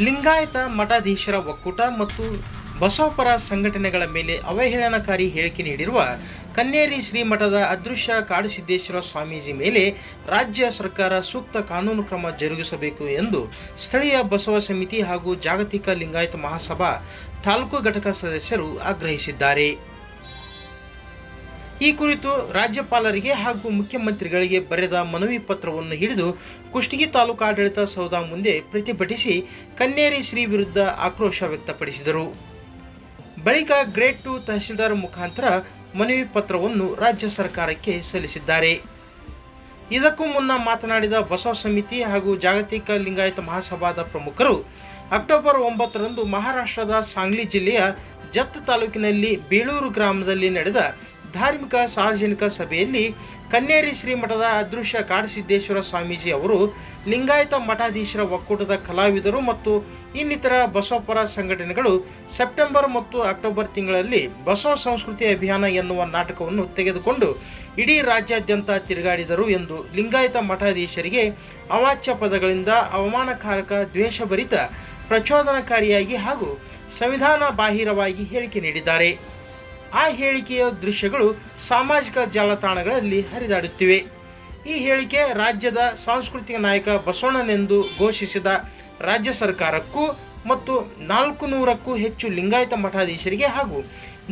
ಲಿಂಗಾಯತ ಮಠಾಧೀಶರ ಒಕ್ಕೂಟ ಮತ್ತು ಬಸವಪರ ಸಂಘಟನೆಗಳ ಮೇಲೆ ಅವಹೇಳನಕಾರಿ ಹೇಳಿಕೆ ನೀಡಿರುವ ಕನ್ನೇರಿ ಶ್ರೀಮಠದ ಅದೃಶ್ಯ ಕಾಡಸಿದ್ದೇಶ್ವರ ಸ್ವಾಮೀಜಿ ಮೇಲೆ ರಾಜ್ಯ ಸರ್ಕಾರ ಸೂಕ್ತ ಕಾನೂನು ಕ್ರಮ ಜರುಗಿಸಬೇಕು ಎಂದು ಸ್ಥಳೀಯ ಬಸವ ಸಮಿತಿ ಹಾಗೂ ಜಾಗತಿಕ ಲಿಂಗಾಯತ ಮಹಾಸಭಾ ತಾಲೂಕು ಘಟಕ ಸದಸ್ಯರು ಆಗ್ರಹಿಸಿದ್ದಾರೆ. ಈ ಕುರಿತು ರಾಜ್ಯಪಾಲರಿಗೆ ಹಾಗೂ ಮುಖ್ಯಮಂತ್ರಿಗಳಿಗೆ ಬರೆದ ಮನವಿ ಪತ್ರವನ್ನು ಹಿಡಿದು ಕುಷ್ಟಗಿ ತಾಲೂಕು ಆಡಳಿತ ಸೌಧ ಮುಂದೆ ಪ್ರತಿಭಟಿಸಿ ಕನ್ನೇರಿ ಶ್ರೀ ವಿರುದ್ಧ ಆಕ್ರೋಶ ವ್ಯಕ್ತಪಡಿಸಿದರು. ಬಳಿಕ ಗ್ರೇಡ್ ಟು ತಹಶೀಲ್ದಾರ್ ಮುಖಾಂತರ ಮನವಿ ಪತ್ರವನ್ನು ರಾಜ್ಯ ಸರ್ಕಾರಕ್ಕೆ ಸಲ್ಲಿಸಿದ್ದಾರೆ. ಇದಕ್ಕೂ ಮುನ್ನ ಮಾತನಾಡಿದ ಬಸವ ಸಮಿತಿ ಹಾಗೂ ಜಾಗತಿಕ ಲಿಂಗಾಯತ ಮಹಾಸಭಾದ ಪ್ರಮುಖರು ಅಕ್ಟೋಬರ್ ಒಂಬತ್ತರಂದು ಮಹಾರಾಷ್ಟ್ರದ ಸಾಂಗ್ಲಿ ಜಿಲ್ಲೆಯ ಜತ್ ತಾಲೂಕಿನಲ್ಲಿ ಬೇಳೂರು ಗ್ರಾಮದಲ್ಲಿ ನಡೆದ ಧಾರ್ಮಿಕ ಸಾರ್ವಜನಿಕ ಸಭೆಯಲ್ಲಿ ಕನ್ನೇರಿ ಶ್ರೀಮಠದ ಅದೃಶ್ಯ ಕಾಡಸಿದ್ದೇಶ್ವರ ಸ್ವಾಮೀಜಿ ಅವರು ಲಿಂಗಾಯತ ಮಠಾಧೀಶರ ಒಕ್ಕೂಟದ ಕಲಾವಿದರು ಮತ್ತು ಇನ್ನಿತರ ಬಸವಪರ ಸಂಘಟನೆಗಳು ಸೆಪ್ಟೆಂಬರ್ ಮತ್ತು ಅಕ್ಟೋಬರ್ ತಿಂಗಳಲ್ಲಿ ಬಸವ ಸಂಸ್ಕೃತಿ ಅಭಿಯಾನ ಎನ್ನುವ ನಾಟಕವನ್ನು ತೆಗೆದುಕೊಂಡು ಇಡೀ ರಾಜ್ಯಾದ್ಯಂತ ತಿರುಗಾಡಿದರು ಎಂದು ಲಿಂಗಾಯತ ಮಠಾಧೀಶರಿಗೆ ಅವಾಚ್ಯ ಪದಗಳಿಂದ ಅವಮಾನಕಾರಕ ದ್ವೇಷಭರಿತ ಪ್ರಚೋದನಕಾರಿಯಾಗಿ ಹಾಗೂ ಸಂವಿಧಾನ ಬಾಹಿರವಾಗಿ ಹೇಳಿಕೆ ನೀಡಿದ್ದಾರೆ. ಆ ಹೇಳಿಕೆಯ ದೃಶ್ಯಗಳು ಸಾಮಾಜಿಕ ಜಾಲತಾಣಗಳಲ್ಲಿ ಹರಿದಾಡುತ್ತಿವೆ. ಈ ಹೇಳಿಕೆ ರಾಜ್ಯದ ಸಾಂಸ್ಕೃತಿಕ ನಾಯಕ ಬಸವಣ್ಣನೆಂದು ಘೋಷಿಸಿದ ರಾಜ್ಯ ಸರ್ಕಾರಕ್ಕೂ ಮತ್ತು ನಾಲ್ಕು ನೂರಕ್ಕೂ ಹೆಚ್ಚು ಲಿಂಗಾಯತ ಮಠಾಧೀಶರಿಗೆ ಹಾಗೂ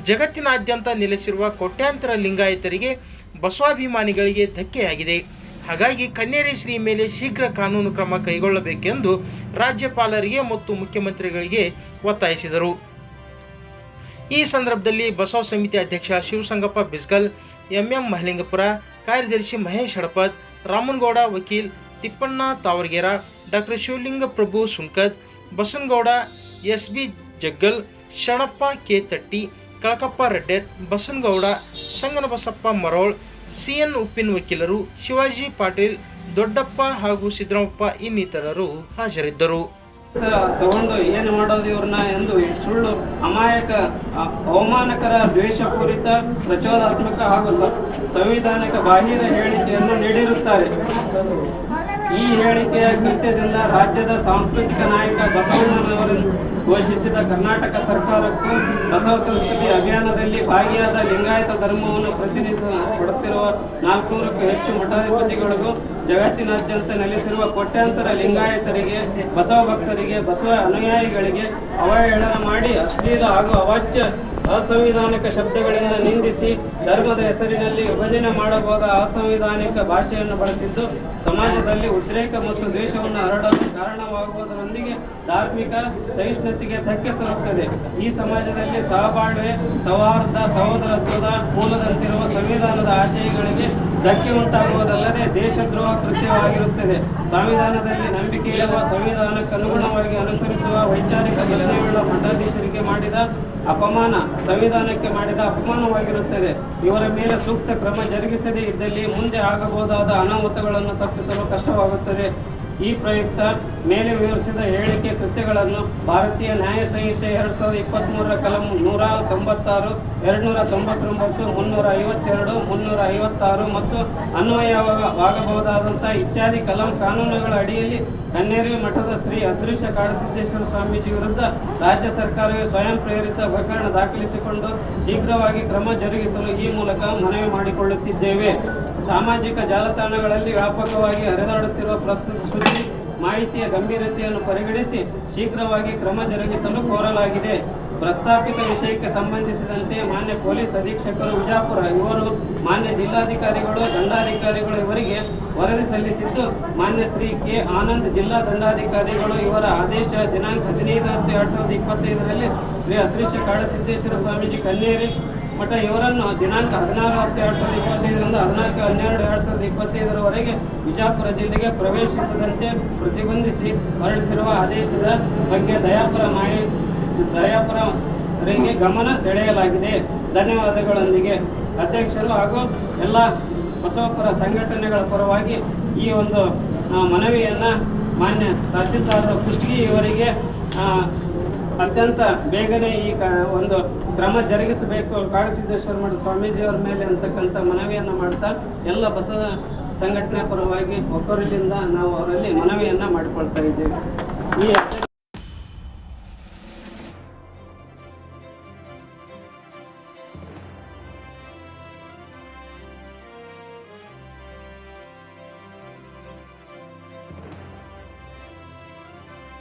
ಜಗತ್ತಿನಾದ್ಯಂತ ನೆಲೆಸಿರುವ ಕೋಟ್ಯಾಂತರ ಲಿಂಗಾಯತರಿಗೆ ಬಸವಾಭಿಮಾನಿಗಳಿಗೆ ಧಕ್ಕೆಯಾಗಿದೆ. ಹಾಗಾಗಿ ಕನ್ನೇರಿ ಶ್ರೀ ಮೇಲೆ ಶೀಘ್ರ ಕಾನೂನು ಕ್ರಮ ಕೈಗೊಳ್ಳಬೇಕೆಂದು ರಾಜ್ಯಪಾಲರಿಗೆ ಮತ್ತು ಮುಖ್ಯಮಂತ್ರಿಗಳಿಗೆ ಒತ್ತಾಯಿಸಿದರು. ಈ ಸಂದರ್ಭದಲ್ಲಿ ಬಸವ ಸಮಿತಿ ಅಧ್ಯಕ್ಷ ಶಿವಸಂಗಪ್ಪ ಬಿಸ್ಗಲ್, ಎಂಎಂ ಮಹಲಿಂಗಪುರ, ಕಾರ್ಯದರ್ಶಿ ಮಹೇಶ್ ಹಡಪದ್ ರಾಮನಗೌಡ ವಕೀಲ್ Tippanna Tavargera, doctor Shivalinga Prabhu Sunkad Basanagouda S B Jaggal, Shanappa K Tatti Kalakappa Redder Basanagouda, Sanganabasappa Marol, CN Uppina ವಕೀಲರು, ಶಿವಾಜಿ ಪಾಟೀಲ್, ದೊಡ್ಡಪ್ಪ ಹಾಗೂ ಸಿದ್ದರಾಮಪ್ಪ ಇನ್ನಿತರರು ಹಾಜರಿದ್ದರು. ತಗೊಂಡು ಏನು ಮಾಡೋದು ಇವ್ರನ್ನ ಎಂದು ಸುಳ್ಳು ಅಮಾಯಕ ಅವಮಾನಕರ ದ್ವೇಷಪೂರಿತ ಪ್ರಚೋದಾತ್ಮಕ ಹಾಗೂ ಸಂವಿಧಾನಿಕ ಬಾಹಿರ ಹೇಳಿಕೆಯನ್ನು ನೀಡಿರುತ್ತಾರೆ. ಈ ಹೇಳಿಕೆಯ ಕೃತ್ಯದಿಂದ ರಾಜ್ಯದ ಸಾಂಸ್ಕೃತಿಕ ನಾಯಕ ಬಸವಣ್ಣನವರನ್ನು ಘೋಷಿಸಿದ ಕರ್ನಾಟಕ ಸರ್ಕಾರಕ್ಕೂ ಬಸವ ಸಂಸ್ಕೃತಿ ಅಭಿಯಾನದಲ್ಲಿ ಭಾಗಿಯಾದ ಲಿಂಗಾಯತ ಧರ್ಮವನ್ನು ಪ್ರತಿನಿಧಿಸ ಕೊಡುತ್ತಿರುವ ನಾಲ್ಕುನೂರಕ್ಕೂ ಹೆಚ್ಚು ಮಠಾಧಿಪತಿಗಳಿಗೂ ಜಗತ್ತಿನಾದ್ಯಂತ ನೆಲೆಸಿರುವ ಕೋಟ್ಯಾಂತರ ಲಿಂಗಾಯತರಿಗೆ, ಬಸವ ಭಕ್ತರಿಗೆ, ಬಸವ ಅನುಯಾಯಿಗಳಿಗೆ ಅವಹೇಳನ ಮಾಡಿ ಅಶ್ಲೀಲ ಹಾಗೂ ಅವಾಚ್ಯ ಅಸಂವಿಧಾನಿಕ ಶಬ್ದಗಳಿಂದ ನಿಂದಿಸಿ ಧರ್ಮದ ಹೆಸರಿನಲ್ಲಿ ವಿಭಜನೆ ಮಾಡಬಹುದ ಅಸಂವಿಧಾನಿಕ ಭಾಷೆಯನ್ನು ಬಳಸಿದ್ದು ಸಮಾಜದಲ್ಲಿ ಉದ್ರೇಕ ಮತ್ತು ದ್ವೇಷವನ್ನು ಹರಡಲು ಕಾರಣವಾಗುವುದರೊಂದಿಗೆ ಧಾರ್ಮಿಕ ಸಹಿಷ್ಣುತೆಗೆ ಧಕ್ಕೆ ತರುತ್ತದೆ ಈ ಸಮಾಜದಲ್ಲಿ ಸಹಬಾಳ್ವೆ, ಸೌಹಾರ್ದ ಸಹೋದರತ್ವದ ಮೂಲದಂತಿರುವ ಸಂವಿಧಾನದ ಆಶಯಗಳಿಗೆ ಧಕ್ಕೆ ಉಂಟಾಗುವುದಲ್ಲದೆ ದೇಶದ್ರೋಹ ಕೃತ್ಯವಾಗಿರುತ್ತದೆ. ಸಂವಿಧಾನದಲ್ಲಿ ನಂಬಿಕೆ ಇರುವ ಸಂವಿಧಾನಕ್ಕನುಗುಣವಾಗಿ ಅನುಸರಿಸುವ ವೈಚಾರಿಕ ಬಲನೆಯುಳ್ಳ ಮಠಾಧೀಶರಿಗೆ ಮಾಡಿದ ಅಪಮಾನ, ಸಂವಿಧಾನಕ್ಕೆ ಮಾಡಿದ ಅಪಮಾನವಾಗಿರುತ್ತದೆ. ಇವರ ಮೇಲೆ ಸೂಕ್ತ ಕ್ರಮ ಜರುಗಿಸದೇ ಇದ್ದಲ್ಲಿ ಮುಂದೆ ಆಗಬಹುದಾದ ಅನಾಹುತಗಳನ್ನು ತಪ್ಪಿಸಲು ಕಷ್ಟವಾಗುತ್ತದೆ. ಈ ಪ್ರಯುಕ್ತ ಮೇಲೆ ವಿವರಿಸಿದ ಹೇಳಿಕೆ ಕೃತ್ಯಗಳನ್ನು ಭಾರತೀಯ ನ್ಯಾಯ ಸಂಹಿತೆ ಎರಡ್ ಸಾವಿರದ ಇಪ್ಪತ್ತ್ಮೂರರ ಕಲಂ ನೂರ ತೊಂಬತ್ತಾರು, ಎರಡ್ನೂರ ತೊಂಬತ್ತೊಂಬತ್ತು, ಮುನ್ನೂರ ಐವತ್ತೆರಡು, ಮುನ್ನೂರ ಐವತ್ತಾರು ಮತ್ತು ಅನ್ವಯವಾಗಬಹುದಾದಂಥ ಇತ್ಯಾದಿ ಕಲಂ ಕಾನೂನುಗಳ ಅಡಿಯಲ್ಲಿ ಕನ್ನೇರಿ ಮಠದ ಶ್ರೀ ಅದೃಶ್ಯ ಕಾಡಸಿದ್ದೇಶ್ವರ ಸ್ವಾಮೀಜಿ ವಿರುದ್ಧ ರಾಜ್ಯ ಸರ್ಕಾರವೇ ಸ್ವಯಂ ಪ್ರೇರಿತ ಪ್ರಕರಣ ದಾಖಲಿಸಿಕೊಂಡು ಶೀಘ್ರವಾಗಿ ಕ್ರಮ ಜರುಗಿಸಲು ಈ ಮೂಲಕ ಮನವಿ ಮಾಡಿಕೊಳ್ಳುತ್ತಿದ್ದೇವೆ. ಸಾಮಾಜಿಕ ಜಾಲತಾಣಗಳಲ್ಲಿ ವ್ಯಾಪಕವಾಗಿ ಹರಿದಾಡುತ್ತಿರುವ ಪ್ರಸ್ತುತ ಸುದ್ದಿ ಮಾಹಿತಿಯ ಗಂಭೀರತೆಯನ್ನು ಪರಿಗಣಿಸಿ ಶೀಘ್ರವಾಗಿ ಕ್ರಮ ಜರುಗಿಸಲು ಕೋರಲಾಗಿದೆ. ಪ್ರಸ್ತಾಪಿತ ವಿಷಯಕ್ಕೆ ಸಂಬಂಧಿಸಿದಂತೆ ಮಾನ್ಯ ಪೊಲೀಸ್ ಅಧೀಕ್ಷಕರು ವಿಜಾಪುರ ಇವರು ಮಾನ್ಯ ಜಿಲ್ಲಾಧಿಕಾರಿಗಳು, ದಂಡಾಧಿಕಾರಿಗಳು ಇವರಿಗೆ ವರದಿ ಸಲ್ಲಿಸಿದ್ದು, ಮಾನ್ಯ ಶ್ರೀ ಕೆ. ಆನಂದ್, ಜಿಲ್ಲಾ ದಂಡಾಧಿಕಾರಿಗಳು ಇವರ ಆದೇಶ ದಿನಾಂಕ ಹದಿನೈದು ಹತ್ತು ಎರಡ್ ಸಾವಿರದ ಇಪ್ಪತ್ತೈದರಲ್ಲಿ ಶ್ರೀ ಅದೃಶ್ಯ ಕಾಡಸಿದ್ದೇಶ್ವರ ಸ್ವಾಮೀಜಿ ಕನ್ನೇರಿ ಮಠ ಇವರನ್ನು ದಿನಾಂಕ ಹದಿನಾರು ಹತ್ತು ಎರಡ್ ಸಾವಿರದ ಇಪ್ಪತ್ತೈದರಿಂದ ಹದಿನಾಲ್ಕು ಹನ್ನೆರಡು ಎರಡ್ ಸಾವಿರದ ಇಪ್ಪತ್ತೈದರವರೆಗೆ ವಿಜಾಪುರ ಜಿಲ್ಲೆಗೆ ಪ್ರವೇಶಿಸದಂತೆ ಪ್ರತಿಬಂಧಿಸಿ ಹೊರಡಿಸಿರುವ ಆದೇಶದ ಬಗ್ಗೆ ದಯಾಪುರ ಮಾಹಿತಿ ದಯಾಪುರರಿಗೆ ಗಮನ ಸೆಳೆಯಲಾಗಿದೆ. ಧನ್ಯವಾದಗಳೊಂದಿಗೆ. ಅಧ್ಯಕ್ಷರು ಹಾಗೂ ಎಲ್ಲ ಬಸವಪುರ ಸಂಘಟನೆಗಳ ಪರವಾಗಿ ಈ ಒಂದು ಮನವಿಯನ್ನು ಮಾನ್ಯ ತಹಸೀಲ್ದಾರರ ಕುಷ್ಟಗಿ ಇವರಿಗೆ ಅತ್ಯಂತ ಬೇಗನೆ ಈ ಒಂದು ಕ್ರಮ ಜರುಗಿಸಬೇಕು ಕಾಡಸಿದ್ದೇಶ್ವರ ಮಠ ಸ್ವಾಮೀಜಿಯವರ ಮೇಲೆ ಅಂತಕ್ಕಂಥ ಮನವಿಯನ್ನು ಮಾಡ್ತಾ ಎಲ್ಲ ಬಸವ ಸಂಘಟನೆ ಪರವಾಗಿ ಒಬ್ಬರಲ್ಲಿಂದ ನಾವು ಅವರಲ್ಲಿ ಮನವಿಯನ್ನ ಮಾಡಿಕೊಳ್ತಾ ಇದ್ದೇವೆ. ಈ